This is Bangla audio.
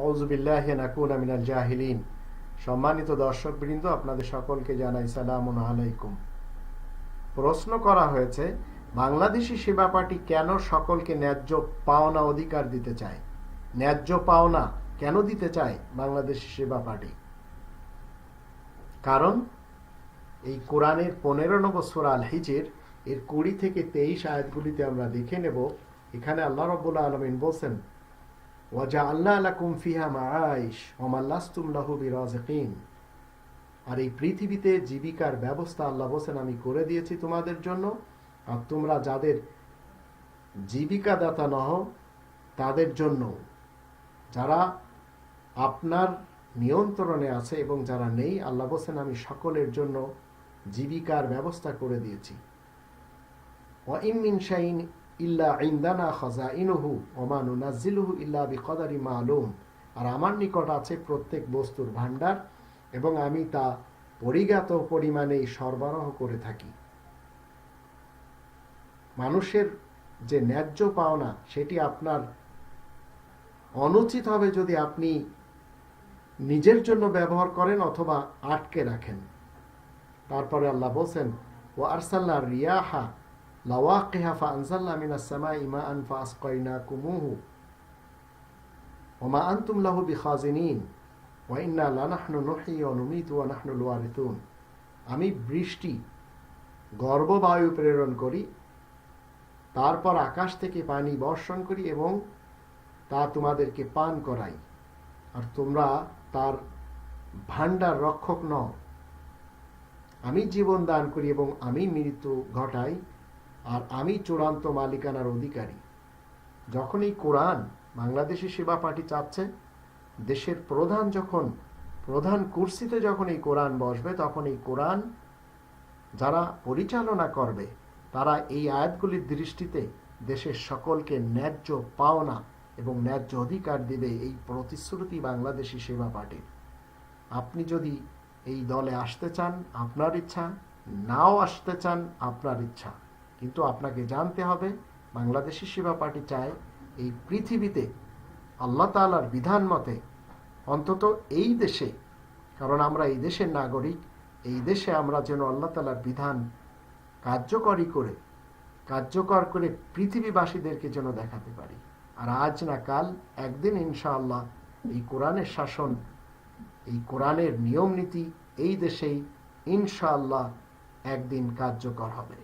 আউজুবিল্লাহ নাকুন মিনাল জাহিলিন। সম্মানিত দর্শকবৃন্দ, আপনাদের সকলকে জানাই সালাম আলাইকুম। প্রশ্ন করা হয়েছে, বাংলাদেশি সেবা পার্টি কেন সকলকে ন্যায্য পাওনা অধিকার দিতে চায়? ন্যায্য পাওনা কেন দিতে চায় বাংলাদেশি সেবা পার্টি কারণ, এই কোরআনের পনেরো নম্বর সোরা আল হিজের এর কুড়ি থেকে তেইশ আয়াতগুলিতে আমরা দেখে নেব। এখানে আল্লাহ রব্বুল্লাহ আলমিন বলছেন ওয়াজা আল্লাহ আর এই পৃথিবীতে জীবিকার ব্যবস্থা আল্লাহ বলছেন, আমি করে দিয়েছি তোমাদের জন্য। আর তোমরা যাদের জীবিকা দাতা নহ তাদের জন্য। যারা আপনার নিয়ন্ত্রণে আছে এবং যারা নেই, আল্লাহ বলছেন, আমি সকলের জন্য জীবিকার ব্যবস্থা করে দিয়েছি। ইল্লা ইন্দানা ইনুহু ওমানু নাজিলুহু ইল্লা বিকদারি মালুম। আর আমার নিকট আছে প্রত্যেক বস্তুর ভাণ্ডার এবং আমি তা পরিজ্ঞাত পরিমাণেই সরবরাহ করে থাকি। মানুষের যে ন্যায্য পাওনা, সেটি আপনার অনুচিত হবে যদি আপনি নিজের জন্য ব্যবহার করেন অথবা আটকে রাখেন। তারপরে আল্লাহ বলছেন ও আরসাল্লা রিয়াহা লাওয়াকিহা ফাআনজালনা মিনাস ফাআসকাইনাকুমুহু ওমা লাহু বিখাজিনিন লানাহনু নুহয়ি ওয়া আমি বৃষ্টি, গর্ভবায়ু প্রেরণ করি, তারপর আকাশ থেকে পানি বর্ষণ করি এবং তা তোমাদেরকে পান করাই। আর তোমরা তার ভাণ্ডার রক্ষক নও। আমি জীবন দান করি এবং আমি মৃত্যু ঘটাই। আর আমি চূড়ান্ত মালিকানার অধিকারী। যখন এই কোরআন বাংলাদেশি সেবা পার্টি চাচ্ছে, দেশের প্রধান যখন, প্রধান কুর্সিতে যখন এই কোরআন বসবে, তখন এই কোরআন যারা পরিচালনা করবে, তারা এই আয়াতগুলির দৃষ্টিতে দেশের সকলকে ন্যায্য পাওনা এবং ন্যায্য অধিকার দিবে এই প্রতিশ্রুতি বাংলাদেশি সেবা পার্টির আপনি যদি এই দলে আসতে চান, আপনার ইচ্ছা, নাও আসতে চান, আপনার ইচ্ছা। কিন্তু আপনাকে জানতে হবে, বাংলাদেশি সেবা পার্টি চায় এই পৃথিবীতে আল্লাহ তালার বিধান মতে অন্তত এই দেশে, কারণ আমরা এই দেশের নাগরিক, এই দেশে আমরা যেন আল্লাহ তালার বিধান কার্যকরী করে, কার্যকর করে পৃথিবীবাসীদেরকে যেন দেখাতে পারি। আর আজ না কাল একদিন ইনশাআল্লাহ এই কোরআনের শাসন, এই কোরআনের নিয়ম নীতি এই দেশেই ইনশাআল্লাহ একদিন কার্যকর হবে।